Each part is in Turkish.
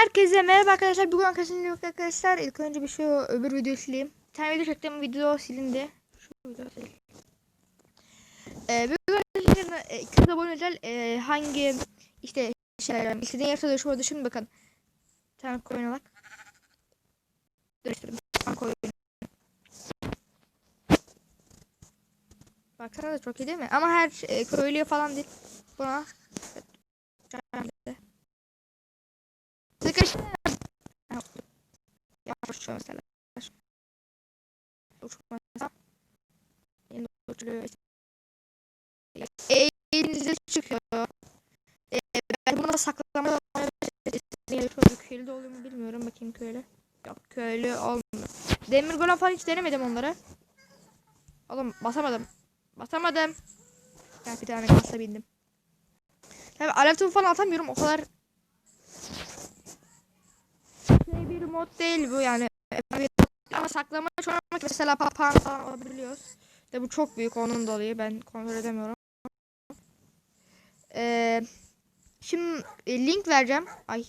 Herkese merhaba arkadaşlar. Bugün arkadaşlar arkadaşlar. İlk önce bir şu öbür videoyu sileyim. Bir tane video çektim. Video silindi. Şu video silindi. Ee, bugün arkadaşlar e, 200 abone özel e, hangi işte şeyler istediğin yarısı dönüşüm oldu. Şimdi bakın. Bir tane koyun alak. Dönüştürdüm. Tane koyun. Baksana da çok iyi değil mi? Ama her e, köylüye falan değil. Buna. Mesela. Uçmasa. Yeni uçuruyor. Elinizde çıkıyor. Ee, ben bunu da saklamada köylü oluyor mu bilmiyorum. Bakayım köylü. Yok köylü olmuyor. Demir golem falan hiç denemedim onları. Oğlum basamadım. Basamadım. Ben bir tane kasa bindim. Tabii alev topu falan atamıyorum. O kadar şey bir mod değil bu yani. Ama saklama çoğunlukla mesela papağan falan alabiliyoruz. De bu çok büyük onun dolayı ben kontrol edemiyorum. Ee, şimdi e, link vereceğim. Ay.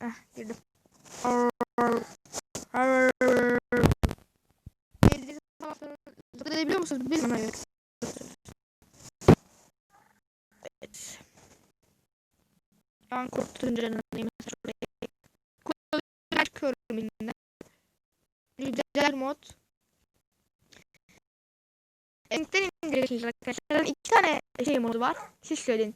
Eh girdim. Edebiliyor musunuz? Bilmiyorum. Evet. Ben kurtulunca neyim mod. Linkten indiriyorsunuz arkadaşlar. İki tane şey modu var. Siz söyleyin.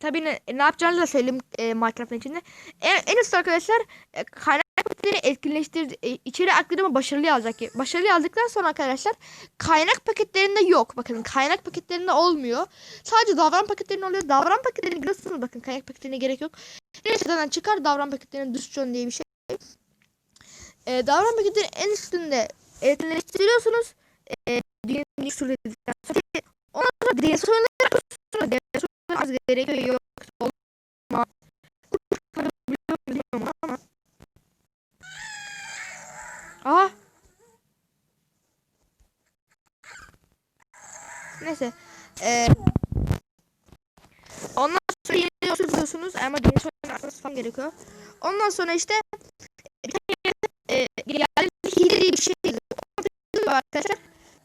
Tabii ne, ne yapacağınızı da söyleyeyim e, Minecraft'ın içinde. En, en üst arkadaşlar e, kaynak paketleri etkinleştir e, içeri aktarımı başarılı yazacak. Başarılı yazdıktan sonra arkadaşlar kaynak paketlerinde yok. Bakın kaynak paketlerinde olmuyor. Sadece davran paketlerinde oluyor. Davran paketlerini biliyorsunuz bakın kaynak paketlerine gerek yok. Neyse çıkar davran paketlerinin düşüşün diye bir şey. E, davran paketinin en üstünde etkinleştiriyorsunuz. E, dünyanın ilk sürede Ondan sonra sorunları sonra sorunları az gerekiyor. Yok olma. Biliyorum ama. Aa. Neyse. Ee, ondan sonra yeni yolcu buluyorsunuz ama atması falan gerekiyor. Ondan sonra işte yani hile diye bir şey var arkadaşlar.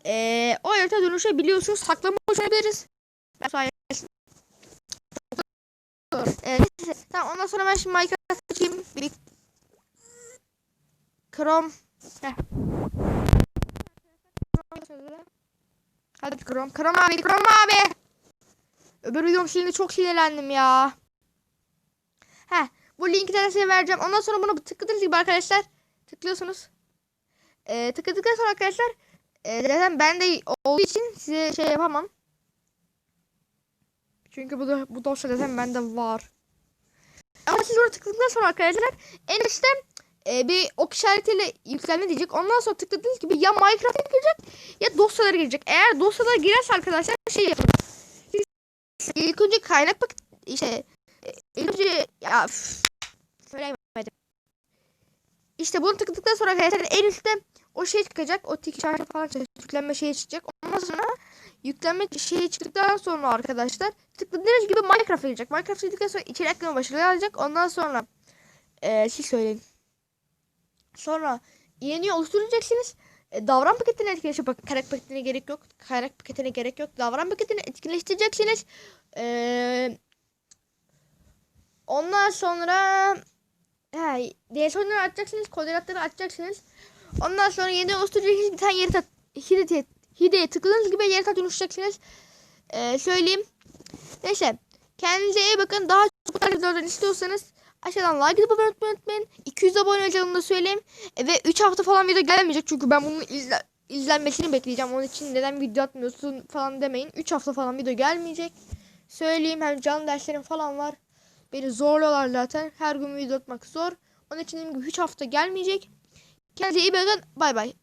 E, o harita dönüşebiliyorsunuz. Saklama oynayabiliriz. Ben sayesinde. E, neyse. Tamam ondan sonra ben şimdi Minecraft açayım. Bir Chrome. Hadi Chrome. Chrome abi. Chrome abi. Öbür videom şimdi çok sinirlendim ya. Heh. Bu linki de size vereceğim. Ondan sonra bunu tıkladığınız gibi arkadaşlar tıklıyorsunuz. Ee, tıkladıktan sonra arkadaşlar e, zaten ben de olduğu için size şey yapamam. Çünkü bu da, bu dosya zaten bende var. Ama siz oraya tıkladıktan sonra arkadaşlar en üstte e, bir ok işaretiyle yüklenme diyecek. Ondan sonra tıkladığınız gibi ya Minecraft'a girecek ya dosyalara girecek. Eğer dosyalara girerse arkadaşlar şey yapın. İlk önce kaynak bak işte ilk önce ya. İşte bunu tıkladıktan sonra arkadaşlar en üstte o şey çıkacak. O tik işareti falan çıkacak. Yüklenme şeyi çıkacak. Ondan sonra yüklenme şeyi çıktıktan sonra arkadaşlar tıkladığınız gibi Minecraft'a girecek. Minecraft'a girdikten sonra içeri ekleme başarılı alacak. Ondan sonra ee, şey söyleyin. Sonra yeni oluşturacaksınız. E, davran paketini etkileştirip bak kaynak paketine gerek yok. Kaynak paketine gerek yok. Davran paketini etkileştireceksiniz. Eee Ondan sonra he, diğer sorunları açacaksınız. Koordinatları açacaksınız. Ondan sonra yeni oluşturacaksınız. Bir tane yeri tat hideye, hideye tıkladığınız gibi yeri dönüşeceksiniz. Ee, söyleyeyim. Neyse. Kendinize iyi bakın. Daha çok videolardan istiyorsanız aşağıdan like yapmayı unutmayın. 200 abone olacağını da söyleyeyim. E, ve 3 hafta falan video gelmeyecek. Çünkü ben bunun izle izlenmesini bekleyeceğim. Onun için neden video atmıyorsun falan demeyin. 3 hafta falan video gelmeyecek. Söyleyeyim hem canlı derslerim falan var. Beni zorluyorlar zaten. Her gün video atmak zor. Onun için dediğim gibi 3 hafta gelmeyecek. Kendinize iyi bakın. Bay bay.